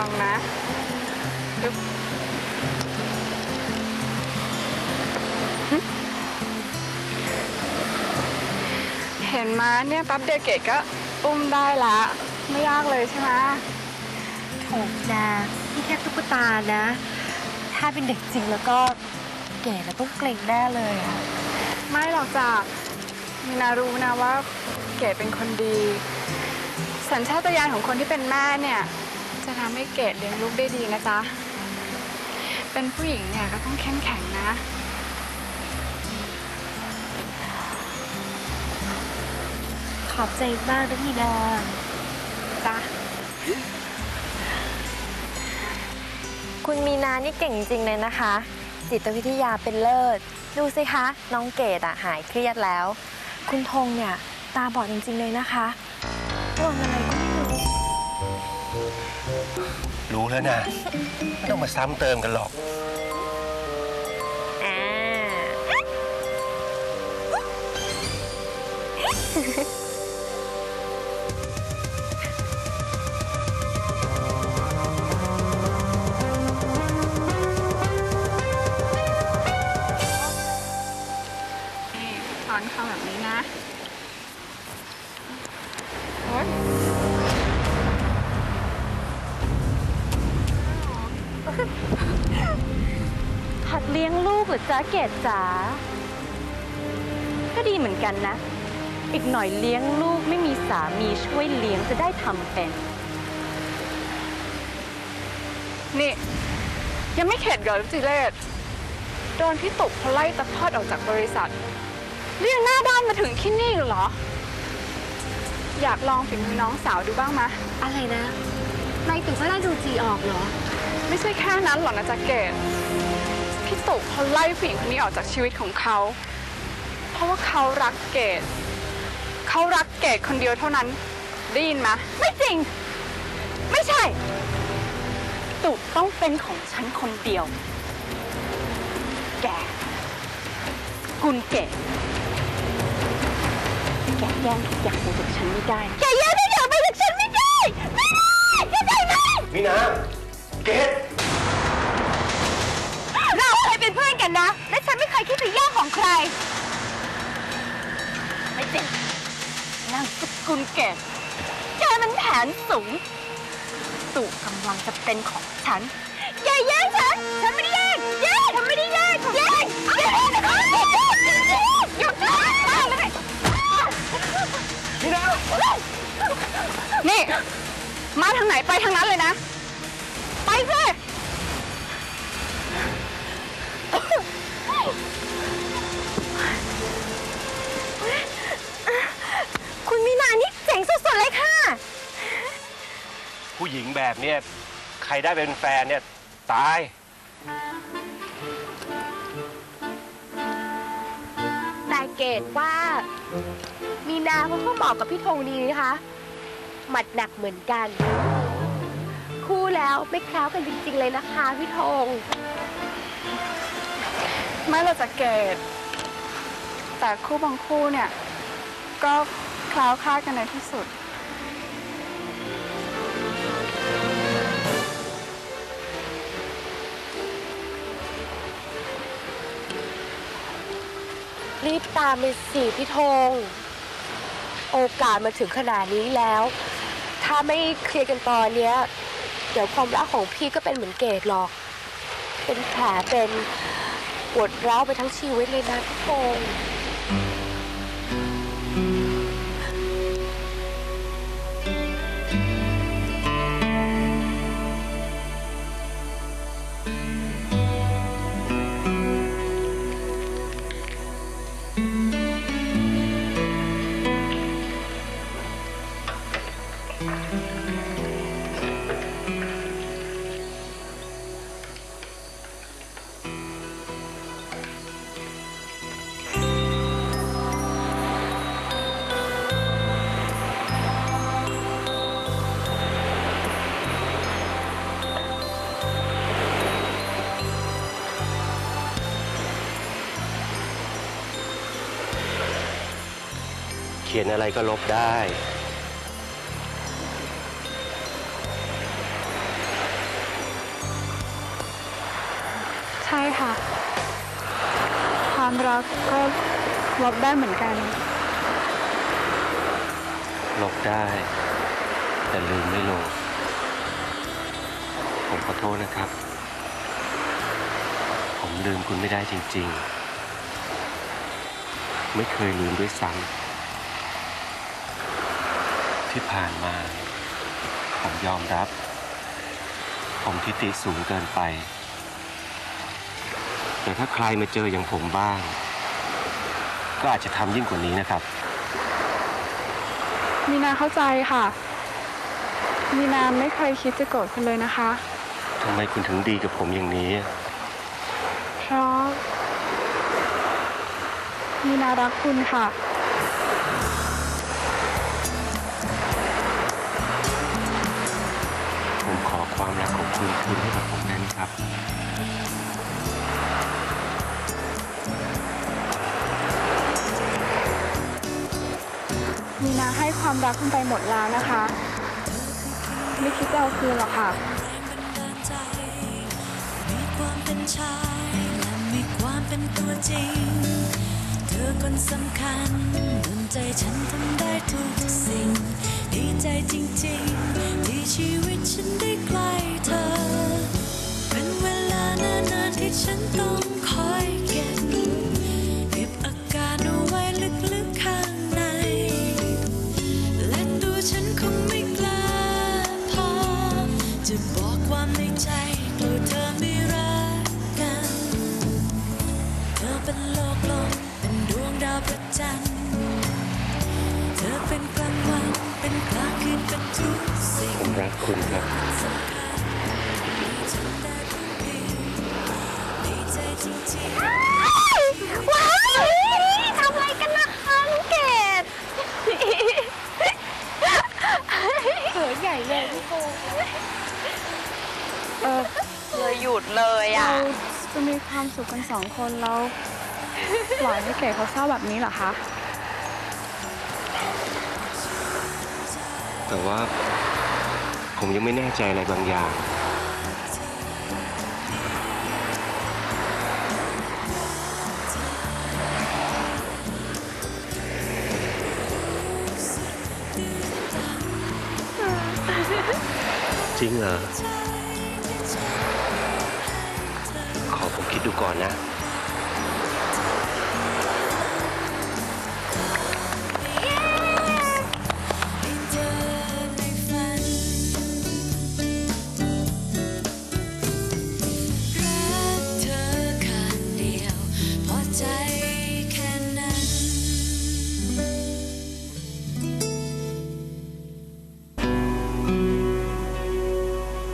ฟังนะอึ๊บหึเห็นมาเนี่ยแป๊บเดียวเกดก็อุ้มได้ละ ไม่ยากเลยใช่ไหมโถนานี่แค่ตุ๊กตานะ ถ้าเป็นเด็กจริงแล้วก็เก๋แล้วต้องเกรงแน่เลยอะไม่หรอกจ้ะมีนารู้นะว่าเกดเป็นคนดี สัญชาตญาณของคนที่เป็นแม่เนี่ย จะทำให้เกดเลี้ยงลูกได้ดีนะจ๊ะ เป็นผู้หญิงเนี่ยก็ต้องเข้มแข็งนะ ขอบใจมากนะมีนาจ้ะคุณมีนานี่เก่งจริงๆเลยนะคะ จิตวิทยาเป็นเลิศ ดูสิคะ น้องเกดอะหายเครียดแล้ว คุณธงเนี่ย ตาบอดจริง ๆ เลยนะคะโดนอะไรก็ไม่ รู้รู้แล้วนะ ไม่ต้องมาซ้ำเติมกันหรอก อ่า หัดเลี้ยงลูกเหรือจ้าเกดจ๋า ก็ดีเหมือนกันนะ อีกหน่อยเลี้ยงลูกไม่มีสามีช่วยเลี้ยงจะได้ทำเป็น นี่ยังไม่เข็ดเหรอจิเลศโดนพี่ตุกเขาไล่ตะพอดออกจากบริษัทเรียกหน้าด้านมาถึงที่นี่เหรอ อยากลองฝีมือน้องสาวดูบ้างมะ อะไรนะนายตู่ก็ได้ดูจีออกเหรอ ไม่ใช่แค่นั้นหรอกนะจ๊ะเกดพี่ตุกเขาไล่ผู้หญิงคนนี้ออกจากชีวิตของเขา เพราะว่าเขารักเกดเขารักเกดคนเดียวเท่านั้นได้ยินไหมไม่จริง ไม่ใช่ ตุต้องเป็นของฉันคนเดียว แกกุลเกดแกแย่งทุกอย่างไปจากฉันไม่ได้ แกแย่งทุกอย่างไปจากฉันไม่ได้ ไม่ได้เข้าใจไหมมีนา เกดเราเคยเป็นเพื่อนกันนะ และฉันไม่เคยคิดจะแย่งของใคร ไม่จริงนางสกุลเกตแกมันแผนสูง สู่กำลังจะเป็นของฉัน อย่าแย่งฉัน ฉันไม่ได้แย่งแย่งฉันไม่ได้แย่งแย่ง หญิงแบบเนี้ยใครได้เป็นแฟนเนี่ยตาย แต่เกดว่า มีนาเขาก็เหมาะกับพี่ธงดีนะคะ หมัดหนักเหมือนกัน คู่แล้วไม่คล้าวกันจริง ๆ เลยนะคะพี่ธง ไม่เราจะเกต แต่คู่บางคู่เนี่ย ก็คล้าวคลาดกันในที่สุด รีบตามไปสิพี่ธงโอกาสมาถึงขนาดนี้แล้ว ถ้าไม่เคลียร์กันตอนเนี้ย เดี๋ยวความรักของพี่ก็เป็นเหมือนเกดหรอก เป็นแผลเป็นปวดร้าวไปทั้งชีวิตเลยนะพี่ธง ขียนอะไรก็ลบได้ ใช่ค่ะ ความรักก็ลบได้เหมือนกัน ลบได้ แต่ลืมไม่ลง ผมขอโทษนะครับ ผมลืมคุณไม่ได้จริงๆ ไม่เคยลืมด้วยซ้ำ ที่ผ่านมา ผมยอมรับ ผมทิฐิสูงเกินไป แต่ถ้าใครมาเจออย่างผมบ้าง ก็อาจจะทำยิ่งกว่านี้นะครับ มีนาเข้าใจค่ะ มีนาไม่เคยคิดจะโกรธคุณเลยนะคะ ทำไมคุณถึงดีกับผมอย่างนี้ เพราะ มีนารักคุณค่ะ ความรักของคุณคืนให้กับผมได้ไหมครับมีนาให้ความรักคุณไปหมดแล้วนะคะ ไม่คิดจะเอาคืนหรอกค่ะ มีความเป็นชายและมีความเป็นตัวจริง เธอคนสำคัญดนใจฉันทำได้ทุกสิ่ง ดีใจจริงๆ จะบอกความในใจกลัวเธอไม่รักกัน เธอเป็นโลกลมเป็นดวงดาวประจันทร์เธอเป็นกลางวันเป็นกลางคืนเป็นทุกสิ่งผมรักคุณครับ เออเลยหยุดเลยอะ เราจะมีความสุขกันสองคนแล้วปล่อยให้เก๋เขาเศร้าแบบนี้เหรอคะ แต่ว่าผมยังไม่แน่ใจอะไรบางอย่าง จริงเหรอ ขอผมคิดดูก่อนนะ